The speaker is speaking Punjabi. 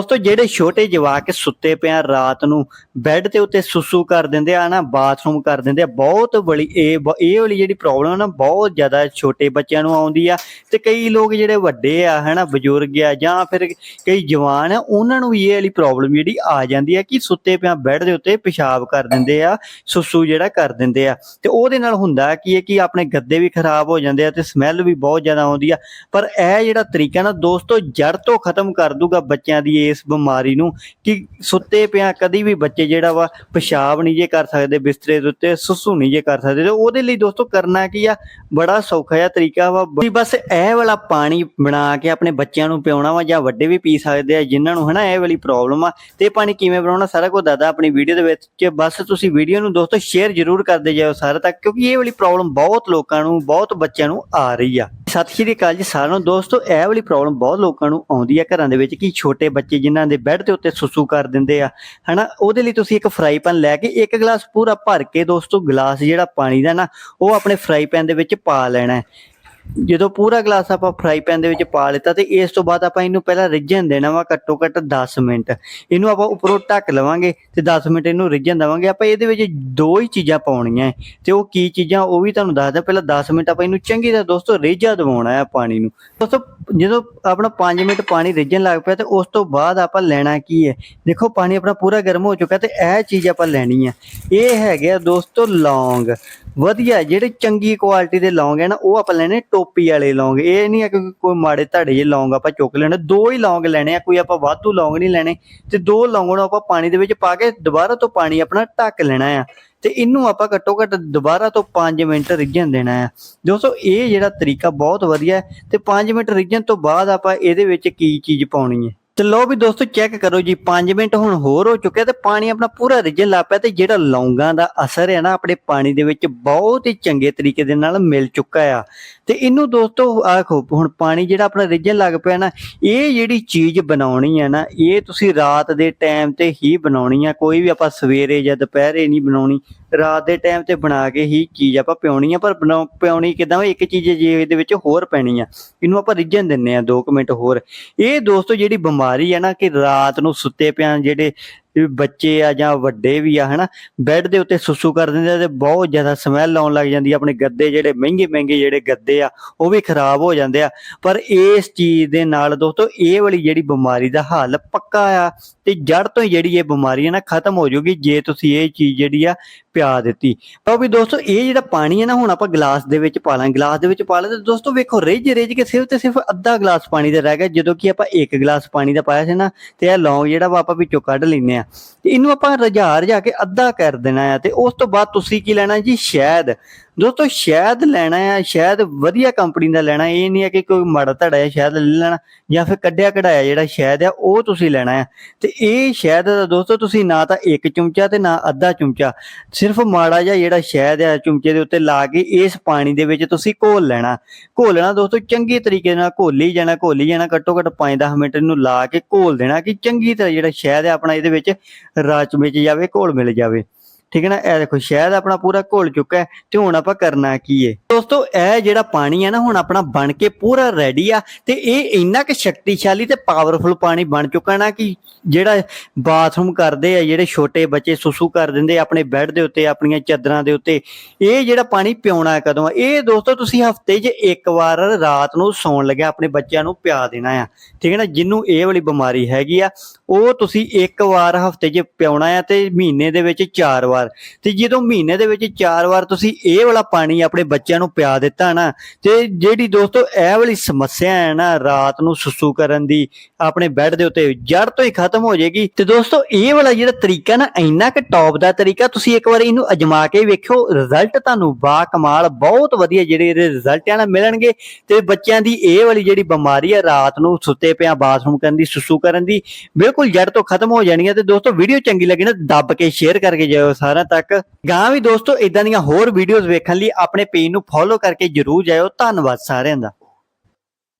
ਦੋਸਤੋ, ਜਿਹੜੇ ਛੋਟੇ ਜਵਾਕ ਸੁੱਤੇ ਪਿਆ ਰਾਤ ਨੂੰ ਬੈੱਡ ਦੇ ਉੱਤੇ ਸੁਸੂ ਕਰ ਦਿੰਦੇ ਆ, ਨਾ ਬਾਥਰੂਮ ਕਰ ਦਿੰਦੇ ਆ, ਬਹੁਤ ਬੜੀ ਇਹ ਬ- ਇਹ ਵਾਲੀ ਜਿਹੜੀ ਪ੍ਰੋਬਲਮ ਨਾ, ਬਹੁਤ ਜ਼ਿਆਦਾ ਛੋਟੇ ਬੱਚਿਆਂ ਨੂੰ ਆਉਂਦੀ ਆ ਤੇ ਕਈ ਲੋਕ ਜਿਹੜੇ ਵੱਡੇ ਆ, ਹਨਾ, ਬਜ਼ੁਰਗ ਆ ਜਾਂ ਫਿਰ ਕਈ ਜਵਾਨ ਆ, ਉਹਨਾਂ ਨੂੰ ਵੀ ਇਹ ਵਾਲੀ ਪ੍ਰੋਬਲਮ ਜਿਹੜੀ ਆ ਜਾਂਦੀ ਆ ਕਿ ਸੁੱਤੇ ਪਿਆ ਬੈੱਡ ਦੇ ਉੱਤੇ ਪਿਸ਼ਾਬ ਕਰ ਦਿੰਦੇ ਆ, ਸੁਸੂ ਜਿਹੜਾ ਕਰ ਦਿੰਦੇ ਆ। ਤੇ ਉਹਦੇ ਨਾਲ ਹੁੰਦਾ ਕੀ ਹੈ ਕਿ ਆਪਣੇ ਗੱਦੇ ਵੀ ਖਰਾਬ ਹੋ ਜਾਂਦੇ ਆ ਤੇ ਸਮੈਲ ਵੀ ਬਹੁਤ ਜ਼ਿਆਦਾ ਆਉਂਦੀ ਆ। ਪਰ ਇਹ ਜਿਹੜਾ ਤਰੀਕਾ ਨਾ, ਦੋਸਤੋ ਜੜ ਤੋਂ ਖਤਮ ਕਰ ਦੂਗਾ ਬੱਚਿਆਂ ਦੀ ਇਸ ਬਿਮਾਰੀ ਨੂੰ ਕਿ ਸੁੱਤੇ ਪਿਆ ਕਦੀ ਵੀ ਬੱਚੇ ਜਿਹੜਾ ਵਾ ਪਿਸ਼ਾਬ ਨਹੀਂ ਜੇ ਕਰ ਸਕਦੇ, ਬਿਸਤਰੇ ਦੇ ਉੱਤੇ ਸੁਸੂ ਨਹੀਂ ਜੇ ਕਰ ਸਕਦੇ ਤੇ ਉਹਦੇ ਲਈ ਦੋਸਤੋ ਕਰਨਾ ਕੀ ਆ? ਬੜਾ ਸੌਖਾ ਜਿਹਾ ਤਰੀਕਾ ਵਾ। ਬਸ ਇਹ ਵਾਲਾ ਪਾਣੀ ਬਣਾ ਕੇ ਆਪਣੇ ਬੱਚਿਆਂ ਨੂੰ ਪਿਉਣਾ ਵਾ ਜਾਂ ਵੱਡੇ ਵੀ ਪੀ ਸਕਦੇ ਆ, ਜਿਨ੍ਹਾਂ ਨੂੰ ਹਨਾ ਇਹ ਵਾਲੀ ਪ੍ਰੋਬਲਮ ਆ, ਤੇ ਪਾਣੀ ਕਿਵੇਂ ਬਣਾਉਣਾ ਸਾਰਾ ਕੁਝ ਦੱਸਦਾ ਆਪਣੀ ਵੀਡੀਓ ਦੇ ਵਿੱਚ। ਬਸ ਤੁਸੀਂ ਵੀਡੀਓ ਨੂੰ ਦੋਸਤੋ ਸ਼ੇਅਰ ਜ਼ਰੂਰ ਕਰਦੇ ਜਾਓ ਸਾਰੇ ਤੱਕ, ਕਿਉਂਕਿ ਇਹ ਵਾਲੀ ਪ੍ਰੋਬਲਮ ਬਹੁਤ ਲੋਕਾਂ ਨੂੰ, ਬਹੁਤ ਬੱਚਿਆਂ ਨੂੰ ਆ ਰਹੀ ਆ। ਸਤਿ ਸ਼੍ਰੀ ਅਕਾਲ ਜੀ ਸਾਰਿਆਂ ਨੂੰ। ਦੋਸਤੋ, ਇਹ ਵਾਲੀ ਪ੍ਰੋਬਲਮ ਬਹੁਤ ਲੋਕਾਂ ਨੂੰ ਆਉਂਦੀ ਹੈ ਘਰਾਂ ਦੇ ਵਿੱਚ ਕਿ ਛੋਟੇ ਬੱਚੇ ਜਿਨ੍ਹਾਂ ਦੇ ਬੈੱਡ ਦੇ ਉੱਤੇ ਸੁਸੂ ਕਰ ਦਿੰਦੇ ਆ। ਹਨਾ, ਉਹਦੇ ਲਈ ਤੁਸੀਂ ਇੱਕ ਫਰਾਈ ਪੈਨ ਲੈ ਕੇ ਇੱਕ ਗਲਾਸ ਪੂਰਾ ਭਰ ਕੇ ਦੋਸਤੋ, ਗਲਾਸ ਜਿਹੜਾ ਪਾਣੀ ਦਾ ਨਾ, ਉਹ ਆਪਣੇ ਫਰਾਈ ਪੈਨ ਦੇ ਵਿੱਚ ਪਾ ਲੈਣਾ ਜਦੋਂ ਪੂਰਾ ਗਲਾਸ ਆਪਾਂ ਫਰਾਈ ਪੈਨ ਦੇ ਵਿੱਚ ਪਾ ਲਿੱਤਾ ਤੇ ਇਸ ਤੋਂ ਬਾਅਦ ਆਪਾਂ ਇਹਨੂੰ ਪਹਿਲਾਂ ਰਿੱਝਣ ਦੇਣਾ ਵਾ ਘੱਟੋ ਘੱਟ 10 ਮਿੰਟ। ਇਹਨੂੰ ਆਪਾਂ ਉੱਪਰੋਂ ਢੱਕ ਲਵਾਂਗੇ ਤੇ 10 ਮਿੰਟ ਇਹਨੂੰ ਰਿੱਝਣ ਦੇਵਾਂਗੇ। ਆਪਾਂ ਇਹਦੇ ਵਿੱਚ ਦੋ ਹੀ ਚੀਜ਼ਾਂ ਪਾਉਣੀਆਂ ਤੇ ਉਹ ਕੀ ਚੀਜ਼ਾਂ ਉਹ ਵੀ ਤੁਹਾਨੂੰ ਦੱਸਦਾ। ਪਹਿਲਾਂ 10 ਮਿੰਟ ਆਪਾਂ ਇਹਨੂੰ ਚੰਗੀ ਤਰ੍ਹਾਂ ਦੋਸਤੋ ਰਿੱਝਾ ਦਵਾਉਣਾ ਹੈ ਪਾਣੀ ਨੂੰ। ਦੋਸਤੋ, ਜਦੋਂ ਆਪਣਾ 5 ਮਿੰਟ ਪਾਣੀ ਰਿੱਝਣ ਲੱਗ ਪਿਆ ਤੇ ਉਸ ਤੋਂ ਬਾਅਦ ਆਪਾਂ ਲੈਣਾ ਕੀ ਹੈ ਦੇਖੋ, ਪਾਣੀ ਆਪਣਾ ਪੂਰਾ ਗਰਮ ਹੋ ਚੁੱਕਾ ਤੇ ਇਹ ਚੀਜ਼ ਆਪਾਂ ਲੈਣੀ ਹੈ ਇਹ ਹੈਗੇ ਆ ਦੋਸਤੋ ਲੌਂਗ। ਵਧੀਆ, ਜਿਹੜੇ ਚੰਗੀ ਕੁਆਲਿਟੀ ਦੇ ਲੌਂਗ ਹੈ ਨਾ, ਉਹ ਆਪਾਂ ਲੈਣੇ ਟੋਪੀ ਵਾਲੇ ਲੌਂਗ। ਇਹ ਨਹੀਂ ਹੈ ਕਿ ਕੋਈ ਮਾੜੇ ਧੜੇ ਜਿਹੇ ਲੌਂਗ ਆਪਾਂ ਚੁੱਕ ਲੈਣੇ, ਦੋ ਹੀ ਲੌਂਗ ਲੈਣੇ ਆ, ਕੋਈ ਆਪਾਂ ਵਾਧੂ ਲੌਂਗ ਨਹੀਂ ਲੈਣੇ। ਤੇ ਦੋ ਲੌਂਗ ਨੂੰ ਆਪਾਂ ਪਾਣੀ ਦੇ ਵਿੱਚ ਪਾ ਕੇ ਦੁਬਾਰਾ ਤੋਂ ਪਾਣੀ ਆਪਣਾ ਢੱਕ ਲੈਣਾ ਆ। ਤੇ ਇਹਨੂੰ ਆਪਾਂ ਘੱਟੋ ਘੱਟ ਦੁਬਾਰਾ ਤੋਂ 5 ਮਿੰਟ ਰਿੱਝਣ ਦੇਣਾ ਆ। ਦੋਸਤੋ, ਇਹ ਜਿਹੜਾ ਤਰੀਕਾ ਬਹੁਤ ਵਧੀਆ ਹੈ। ਤੇ 5 ਮਿੰਟ ਰਿੱਝਣ ਤੋਂ ਬਾਅਦ ਆਪਾਂ ਇਹਦੇ ਵਿੱਚ ਕੀ ਚੀਜ਼ ਪਾਉਣੀ ਹੈ? ਤੇ ਲੋ ਵੀ ਦੋਸਤੋ ਚੈੱਕ ਕਰੋ ਜੀ 5 ਮਿੰਟ ਹੁਣ ਹੋਰ ਹੋ ਚੁੱਕਿਆ ਤੇ ਪਾਣੀ ਆਪਣਾ ਪੂਰਾ ਰਿੱਝਣ ਲੱਗ ਪਿਆ ਤੇ ਜਿਹੜਾ ਲੌਂਗਾਂ ਦਾ ਅਸਰ ਹੈ ਨਾ, ਆਪਣੇ ਪਾਣੀ ਦੇ ਵਿੱਚ ਬਹੁਤ ਹੀ ਚੰਗੇ ਤਰੀਕੇ ਦੇ ਨਾਲ ਮਿਲ ਚੁੱਕਾ ਆ। ਤੇ ਇਹਨੂੰ ਦੋਸਤੋ, ਆਖੋ, ਹੁਣ ਪਾਣੀ ਜਿਹੜਾ ਆਪਣਾ ਰਿੱਝਣ ਲੱਗ ਪਿਆ ਨਾ, ਇਹ ਜਿਹੜੀ ਚੀਜ਼ ਬਣਾਉਣੀ ਹੈ ਨਾ, ਇਹ ਤੁਸੀਂ ਰਾਤ ਦੇ ਟਾਈਮ ਤੇ ਹੀ ਬਣਾਉਣੀ ਆ, ਕੋਈ ਵੀ ਆਪਾਂ ਸਵੇਰੇ ਜਾਂ ਦੁਪਹਿਰੇ ਨਹੀਂ ਬਣਾਉਣੀ। ਰਾਤ ਦੇ ਟਾਈਮ ਤੇ ਬਣਾ ਕੇ ਹੀ ਚੀਜ਼ ਆਪਾਂ ਪਿਉਣੀ ਆ, ਪਰ ਬਣਾਉ- ਪਿਉਣੀ ਕਿਦਾਂ ਇੱਕ ਚੀਜ਼ ਜੇ ਇਹਦੇ ਵਿੱਚ ਹੋਰ ਪੈਣੀ ਆ, ਇਹਨੂੰ ਆਪਾਂ ਰਿੱਝਣ ਦਿੰਨੇ ਆ 2 ਮਿੰਟ ਹੋਰ। ਇਹ ਦੋਸਤੋ ਜਿਹੜੀ ਬਿਮਾਰੀ ਆ ਨਾ, ਕਿ ਰਾਤ ਨੂੰ ਸੁੱਤੇ ਪਿਆਂ ਜਿਹੜੇ ਵੀ ਬੱਚੇ ਆ ਜਾਂ ਵੱਡੇ ਵੀ ਆ, ਹਨਾ, ਬੈੱਡ ਦੇ ਉੱਤੇ ਸੁਸੂ ਕਰ ਦਿੰਦੇ ਆ ਤੇ ਬਹੁਤ ਜ਼ਿਆਦਾ ਸਮੈਲ ਆਉਣ ਲੱਗ ਜਾਂਦੀ ਆ, ਆਪਣੇ ਗੱਦੇ ਜਿਹੜੇ ਮਹਿੰਗੇ ਮਹਿੰਗੇ ਜਿਹੜੇ ਗੱਦੇ ਆ, ਉਹ ਵੀ ਖਰਾਬ ਹੋ ਜਾਂਦੇ ਆ। ਪਰ ਇਸ ਚੀਜ਼ ਦੇ ਨਾਲ ਦੋਸਤੋ, ਇਹ ਵਾਲੀ ਜਿਹੜੀ ਬਿਮਾਰੀ ਦਾ ਹੱਲ ਪੱਕਾ ਆ ਤੇ ਜੜ ਤੋਂ ਹੀ ਜਿਹੜੀ ਇਹ ਬਿਮਾਰੀ ਹੈ ਨਾ ਖਤਮ ਹੋ ਜਾਊਗੀ ਜੇ ਤੁਸੀਂ ਇਹ ਚੀਜ਼ ਜਿਹੜੀ ਆ ਪਿਆ ਦਿੱਤੀ। ਪਰ ਵੀ ਦੋਸਤੋ, ਇਹ ਜਿਹੜਾ ਪਾਣੀ ਹੈ ਨਾ, ਹੁਣ ਆਪਾਂ ਗਲਾਸ ਦੇ ਵਿੱਚ ਪਾ ਲਾਂ, ਗਲਾਸ ਦੇ ਵਿੱਚ ਪਾ ਲਾਂ ਤੇ ਦੋਸਤੋ ਵੇਖੋ, ਰਿੱਝ ਰਿੱਝ ਕੇ ਸਿਰਫ ਤੇ ਸਿਰਫ ਅੱਧਾ ਗਲਾਸ ਪਾਣੀ ਦਾ ਰਹਿ ਗਿਆ, ਜਦੋਂ ਕਿ ਆਪਾਂ ਇੱਕ ਗਲਾਸ ਪਾਣੀ ਦਾ ਪਾਇਆ ਸੀ ਨਾ, ਤੇ ਇਹ ਲੌਂਗ ਜਿਹੜਾ ਵਾ ਆਪਾਂ ਵਿੱਚੋਂ ਕੱਢ ਲੈਨੇ ਆ। ਤੇ ਇਹਨੂੰ ਆਪਾਂ ਰਜਾ ਰਜਾ ਕੇ ਅੱਧਾ ਕਰ ਦੇਣਾ ਆ। ਤੇ ਉਸ ਤੋਂ ਬਾਅਦ ਤੁਸੀਂ ਕੀ ਲੈਣਾ ਜੀ? ਸ਼ਹਿਦ। ਦੋਸਤੋ, ਸ਼ਹਿਦ ਲੈਣਾ ਆ। ਸ਼ਹਿਦ ਵਧੀਆ ਕੰਪਨੀ ਦਾ ਲੈਣਾ। ਇਹ ਨਹੀਂ ਹੈ ਕਿ ਕੋਈ ਮਾੜਾ ਧੜਾ ਹੈ ਸ਼ਹਿਦ ਲੈ ਲੈਣਾ ਜਾਂ ਫਿਰ ਕੱਢਿਆ ਕਢਾਇਆ ਜਿਹੜਾ ਸ਼ਹਿਦ ਆ, ਉਹ ਤੁਸੀਂ ਲੈਣਾ ਆ। ਤੇ ਇਹ ਸ਼ਹਿਦ ਦਾ ਦੋਸਤੋ, ਤੁਸੀਂ ਨਾ ਤਾਂ ਇੱਕ ਚਮਚਾ ਤੇ ਨਾ ਅੱਧਾ ਚਮਚਾ। ਸਿਰਫ ਮਾੜਾ ਜਿਹਾ ਜਿਹੜਾ ਸ਼ਹਿਦ ਆ, ਚਮਚੇ ਦੇ ਉੱਤੇ ਲਾ ਕੇ ਇਸ ਪਾਣੀ ਦੇ ਵਿੱਚ ਤੁਸੀਂ ਘੋਲ ਲੈਣਾ। ਘੋਲਣਾ ਦੋਸਤੋ, ਚੰਗੇ ਤਰੀਕੇ ਨਾਲ ਘੋਲੀ ਜਾਣਾ ਘੋਲੀ ਜਾਣਾ, ਘੱਟੋ ਘੱਟ 5-10 ਮਿੰਟ ਇਹਨੂੰ ਲਾ ਕੇ ਘੋਲ ਦੇਣਾ ਕਿ ਚੰਗੀ ਤਰ੍ਹਾਂ ਜਿਹੜਾ ਸ਼ਹਿਦ ਆ, ਆਪਣਾ ਇਹਦੇ ਵਿੱਚ ਰਾਜ ਵਿੱਚ ਜਾਵੇ ਘੋਲ ਮਿਲ ਜਾਵੇ। ਠੀਕ ਹੈ ਨਾ? ਇਹ ਦੇਖੋ, ਸ਼ਹਿਦ ਆਪਣਾ ਪੂਰਾ ਘੋਲ ਚੁੱਕਾ ਹੈ ਤੇ ਹੁਣ ਆਪਾਂ ਕਰਨਾ ਕੀ ਹੈ ਦੋਸਤੋ, ਇਹ ਜਿਹੜਾ ਪਾਣੀ ਹੈ ਨਾ, ਹੁਣ ਆਪਣਾ ਬਣ ਕੇ ਪੂਰਾ ਰੈਡੀ ਆ ਤੇ ਇਹ ਇੰਨਾ ਕਿ ਸ਼ਕਤੀਸ਼ਾਲੀ ਤੇ ਪਾਵਰਫੁਲ ਪਾਣੀ ਬਣ ਚੁੱਕਾ ਨਾ ਕਿ ਜਿਹੜਾ ਬਾਥਰੂਮ ਕਰਦੇ ਆ, ਜਿਹੜੇ ਛੋਟੇ ਬੱਚੇ ਸੁਸੂ ਕਰ ਦਿੰਦੇ ਆਪਣੇ ਬੈੱਡ ਦੇ ਉੱਤੇ, ਆਪਣੀਆਂ ਚਾਦਰਾਂ ਦੇ ਉੱਤੇ, ਇਹ ਜਿਹੜਾ ਪਾਣੀ ਪਿਉਣਾ ਕਦੋਂ ਆ? ਇਹ ਦੋਸਤੋ, ਤੁਸੀਂ ਹਫ਼ਤੇ 'ਚ ਇੱਕ ਵਾਰ ਰਾਤ ਨੂੰ ਸੌਣ ਲੱਗਿਆ, ਆਪਣੇ ਬੱਚਿਆਂ ਨੂੰ ਪਿਆ ਦੇਣਾ ਆ। ਠੀਕ ਹੈ ਨਾ? ਜਿਹਨੂੰ ਇਹ ਵਾਲੀ ਬਿਮਾਰੀ ਹੈਗੀ ਆ, ਉਹ ਤੁਸੀਂ ਇੱਕ ਵਾਰ ਹਫ਼ਤੇ 'ਚ ਪਿਉਣਾ ਆ ਤੇ ਮਹੀਨੇ ਦੇ ਵਿੱਚ ਚਾਰ ਵਾਰ ਵਾਰ। ਤੇ ਜਦੋਂ ਮਹੀਨੇ ਦੇ ਵਿੱਚ ਚਾਰ ਵਾਰ ਤੁਸੀਂ ਇਹ ਵਾਲਾ ਪਾਣੀ ਆਪਣੇ ਬੱਚਿਆਂ ਨੂੰ ਪਿਆ ਦਿੱਤਾ ਨਾ, ਤੇ ਜਿਹੜੀ ਦੋਸਤੋ ਇਹ ਵਾਲੀ ਸਮੱਸਿਆ ਹੈ ਨਾ ਰਾਤ ਨੂੰ ਸੁਸੂ ਕਰਨ ਦੀ, ਆਪਣੇ ਬੈੱਡ ਦੇ ਉੱਤੇ ਜੜ ਤੋਂ ਹੀ ਖਤਮ ਹੋ ਜਾਏਗੀ। ਤੇ ਦੋਸਤੋ ਇਹ ਵਾਲਾ ਜਿਹੜਾ ਤਰੀਕਾ ਨਾ, ਇੰਨਾ ਕਿ ਟੌਪ ਦਾ ਤਰੀਕਾ, ਤੁਸੀਂ ਇੱਕ ਵਾਰ ਇਹਨੂੰ ਅਜਮਾ ਕੇ ਵੇਖਿਓ ਰਿਜ਼ਲਟ ਤੁਹਾਨੂੰ ਬਾ ਕਮਾਲ ਬਹੁਤ ਵਧੀਆ ਜਿਹੜੇ ਇਹਦੇ ਰਿਜ਼ਲਟ ਆ ਨਾ ਮਿਲਣਗੇ। ਤੇ ਬੱਚਿਆਂ ਦੀ ਇਹ ਵਾਲੀ ਜਿਹੜੀ ਬਿਮਾਰੀ ਆ, ਰਾਤ ਨੂੰ ਸੁੱਤੇ ਪਿਆ ਬਾਥਰੂਮ ਕਰਨ ਦੀ, ਸੁਸੂ ਕਰਨ ਦੀ, ਬਿਲਕੁਲ ਜੜ ਤੋਂ ਖਤਮ ਹੋ ਜਾਣੀ ਹੈ ਤੇ ਦੋਸਤੋ ਵੀਡੀਓ ਚੰਗੀ ਲੱਗੀ ਨਾ, ਦੱਬ ਕੇ ਸ਼ੇਅਰ ਕਰਕੇ ਜਾਓ 18 ਤੱਕ। ਗਾਂ ਵੀ ਦੋਸਤੋ ਇਦਾਂ ਦੀਆਂ ਹੋਰ ਵੀਡੀਓਜ਼ ਵੇਖਣ ਲਈ ਆਪਣੇ ਪੇਜ ਨੂੰ ਫੋਲੋ ਕਰਕੇ ਜਰੂਰ ਜਾਇਓ। ਧੰਨਵਾਦ ਸਾਰਿਆਂ ਦਾ।